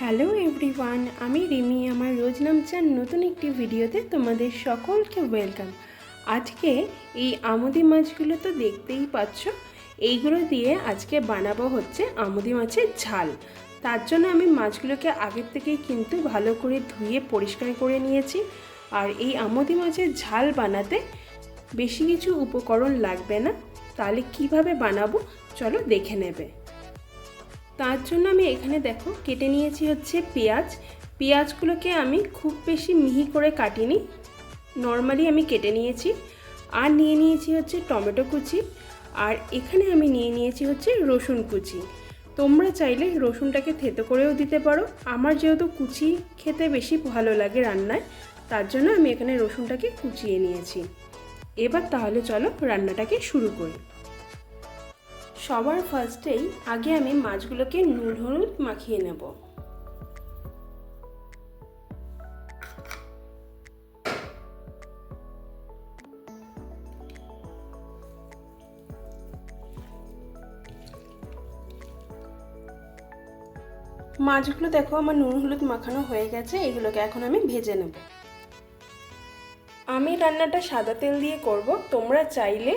Hello everyone, আমি রিমি। আমার রোজ নামচার নতুন একটি ভিডিওতে তোমাদের সকলকে ওয়েলকাম। আজকে এই আমুদি মাছগুলো তো দেখতেই পাচ্ছ। এইগুলো দিয়ে আজকে বানাবো হচ্ছে আমুদি মাছের ঝাল। তার জন্য আমি মাছগুলোকে আগের থেকেই কিন্তু ভালো করে ধুয়ে পরিষ্কার করে নিয়েছি। আর এই আমুদি মাছের ঝাল বানাতে বেশি কিছু উপকরণ লাগবে না, তাহলে কীভাবে বানাবো? চলো দেখে নেবে। তার জন্য আমি এখানে দেখো, কেটে নিয়েছি হচ্ছে পেঁয়াজ। পেঁয়াজগুলোকে আমি খুব বেশি মিহি করে কাটিনি, নর্মালি আমি কেটে নিয়েছি। আর নিয়ে নিয়েছি হচ্ছে টমেটো কুচি, আর এখানে আমি নিয়ে নিয়েছি হচ্ছে রসুন কুচি। তোমরা চাইলে রসুনটাকে থেতো করেও দিতে পারো। আমার যেহেতু কুচি খেতে বেশি ভালো লাগে রান্নায়, তার জন্য আমি এখানে রসুনটাকে কুচিয়ে নিয়েছি। এবার তাহলে চলো রান্নাটাকে শুরু করি। সবার ফার্স্টেই আগে আমি মাছগুলোকে নুন, হলুদ মাখিয়ে নেব। মাছগুলো দেখো, আমার নুন, হলুদ মাখানো হয়ে গেছে, এগুলোকে এখন আমি ভেজে নেব। আমি রান্নাটা সাদা তেল দিয়ে করব, তোমরা চাইলে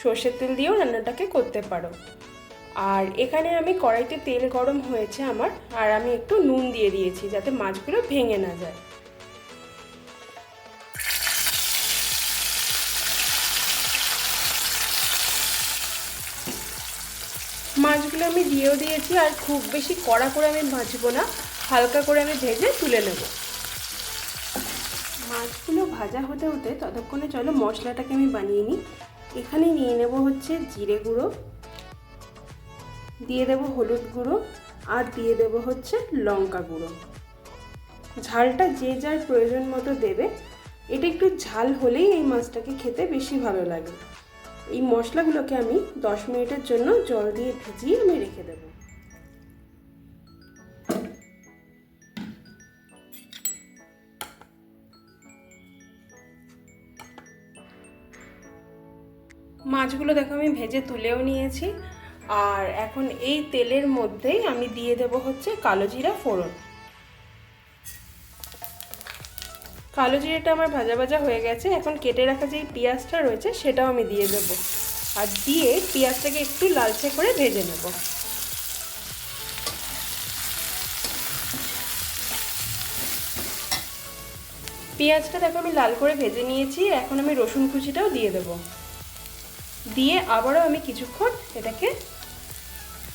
সর্ষের তেল দিয়েও রান্নাটাকে করতে পারো। আর এখানে আমি কড়াইতে তেল গরম হয়েছে আমার, আর আমি একটু নুন দিয়ে দিয়েছি যাতে মাছগুলো ভেঙে না যায়। মাছগুলো আমি দিয়েও দিয়েছি, আর খুব বেশি কড়া করে আমি ভাজবো না, হালকা করে আমি ভেজে তুলে নেব। মাছগুলো ভাজা হতে হতে ততক্ষণে চলো মশলাটাকে আমি বানিয়ে নিই। এখানে নিয়ে নেব হচ্ছে জিরে গুঁড়ো, দিয়ে দেব হলুদ গুঁড়ো আর দিয়ে দেব হচ্ছে লঙ্কা গুঁড়ো। ঝালটা যে যার প্রয়োজন মতো দেবে। এটা একটু ঝাল হলেই এই মাছটাকে খেতে বেশি ভালো লাগে। এই মশলাগুলোকে আমি দশ মিনিটের জন্য জল দিয়ে ভিজিয়ে আমি রেখে দেবো। মাছগুলো দেখো আমি ভেজে তুলেও নিয়েছি। আর এখন এই তেলের মধ্যেই আমি দিয়ে দেব হচ্ছে কালো জিরা ফোড়ন। কালো জিরাটা আমার ভাজা ভাজা হয়ে গেছে। এখন কেটে রাখা যে পেঁয়াজটা রয়েছে সেটাও আমি দিয়ে দেব। আর দিয়ে পেঁয়াজটাকে একটু লালচে করে ভেজে নেব। পেঁয়াজটা দেখো আমি লাল করে ভেজে নিয়েছি। এখন আমি রসুন কুচিটাও দিয়ে দেবো। দিয়ে আবারও আমি কিছুক্ষণ এটাকে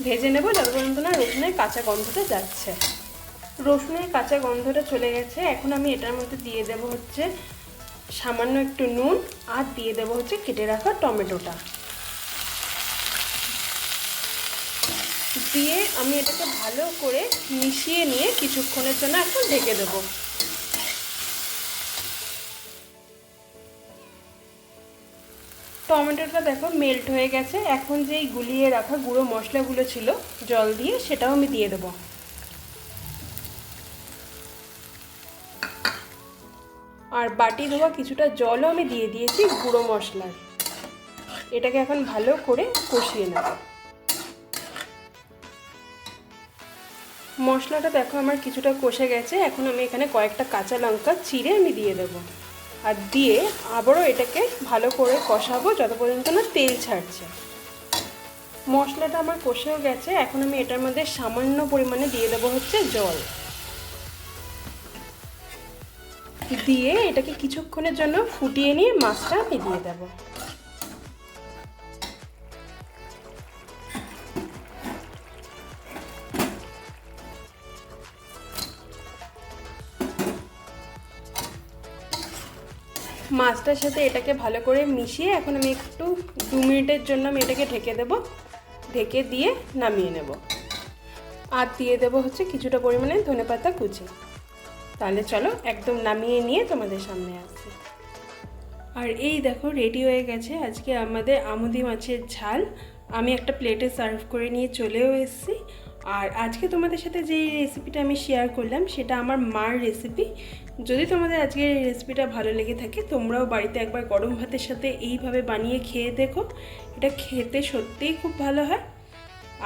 ভেজে নেব যত পর্যন্ত না রসুনের কাঁচা গন্ধটা যাচ্ছে। রসুনের কাঁচা গন্ধটা চলে গেছে। এখন আমি এটার মধ্যে দিয়ে দেব হচ্ছে সামান্য একটু নুন আর দিয়ে দেব হচ্ছে কেটে রাখা টমেটোটা। দিয়ে আমি এটাকে ভালো করে মিশিয়ে নিয়ে কিছুক্ষণের জন্য এখন ঢেকে দেবো। টমেটোটা দেখো মেল্ট হয়ে গেছে। এখন যেই গুলিয়ে রাখা গুঁড়ো মশলাগুলো ছিল, জল দিয়ে সেটাও আমি দিয়ে দেবো। আর বাটি ধোয়া কিছুটা জলও আমি দিয়ে দিয়েছি গুঁড়ো মশলার। এটাকে এখন ভালো করে কষিয়ে নেব। মশলাটা দেখো আমার কিছুটা কষে গেছে। এখন আমি এখানে কয়েকটা কাঁচা লঙ্কা চিড়ে আমি দিয়ে দেবো। আর দিয়ে আবারও এটাকে ভালো করে কষাবো যত পর্যন্ত না তেল ছাড়ছে। মশলাটা আমার কষেও গেছে, এখন আমি এটার মধ্যে সামান্য পরিমাণে দিয়ে দেবো হচ্ছে জল। দিয়ে এটাকে কিছুক্ষণের জন্য ফুটিয়ে নিয়ে মাছটা আমি দিয়ে দেবো। মাছটার সাথে এটাকে ভালো করে মিশিয়ে এখন আমি একটু দু মিনিটের জন্য আমি এটাকে ঢেকে দেব। ঢেকে দিয়ে নামিয়ে নেব। আর দিয়ে দেব হচ্ছে কিছুটা পরিমাণে ধনে পাতা কুচি। তাহলে চলো একদম নামিয়ে নিয়ে তোমাদের সামনে আসছি আর এই দেখো রেডি হয়ে গেছে আজকে আমাদের আমুদি মাছের ঝাল। আমি একটা প্লেটে সার্ভ করে নিয়ে চলেও এসেছি। আর আজকে তোমাদের সাথে যে রেসিপিটা আমি শেয়ার করলাম, সেটা আমার মার রেসিপি যদি তোমাদের আজকের এই রেসিপিটা ভালো লেগে থাকে, তোমরাও বাড়িতে একবার গরম ভাতের সাথে এইভাবে বানিয়ে খেয়ে দেখো। এটা খেতে সত্যিই খুব ভালো হয়।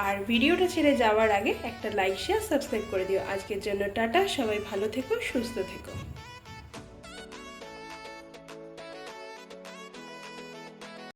আর ভিডিওটা ছেড়ে যাওয়ার আগে একটা লাইক শেয়ার সাবস্ক্রাইব করে দিও। আজকের জন্য টাটা, সবাই ভালো থেকো, সুস্থ থেকো।